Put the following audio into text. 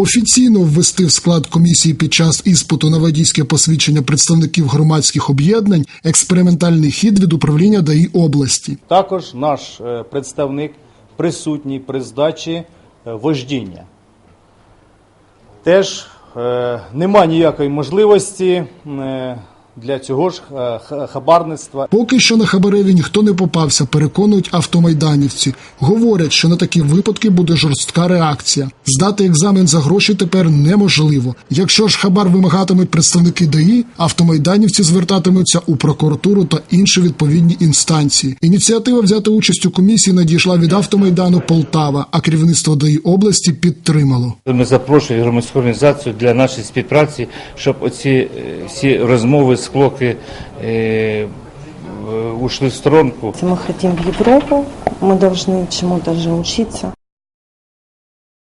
Офіційно ввести в склад комісії під час іспиту на водійське посвідчення представників громадських об'єднань експериментальний хід від управління ДАІ області. Також наш е, представник присутній при здачі е, вождіння. Теж е, нема ніякої можливості е, для цього ж е, хабарництва. Поки що на хабареві ніхто не попався, переконують автомайданівці. Говорять, що на такі випадки буде жорстка реакція. Здати екзамен за гроші тепер неможливо. Якщо ж хабар вимагатимуть представники ДАІ, автомайданівці звертатимуться у прокуратуру та інші відповідні інстанції. Ініціатива взяти участь у комісії надійшла від автомайдану Полтава, а керівництво ДАІ області підтримало. Ми запрошуємо громадську організацію для нашої співпраці, щоб оці е, всі розмови, склоки е, в- ушли в сторонку. Если мы хотим в Европу, мы должны чему-то же учиться.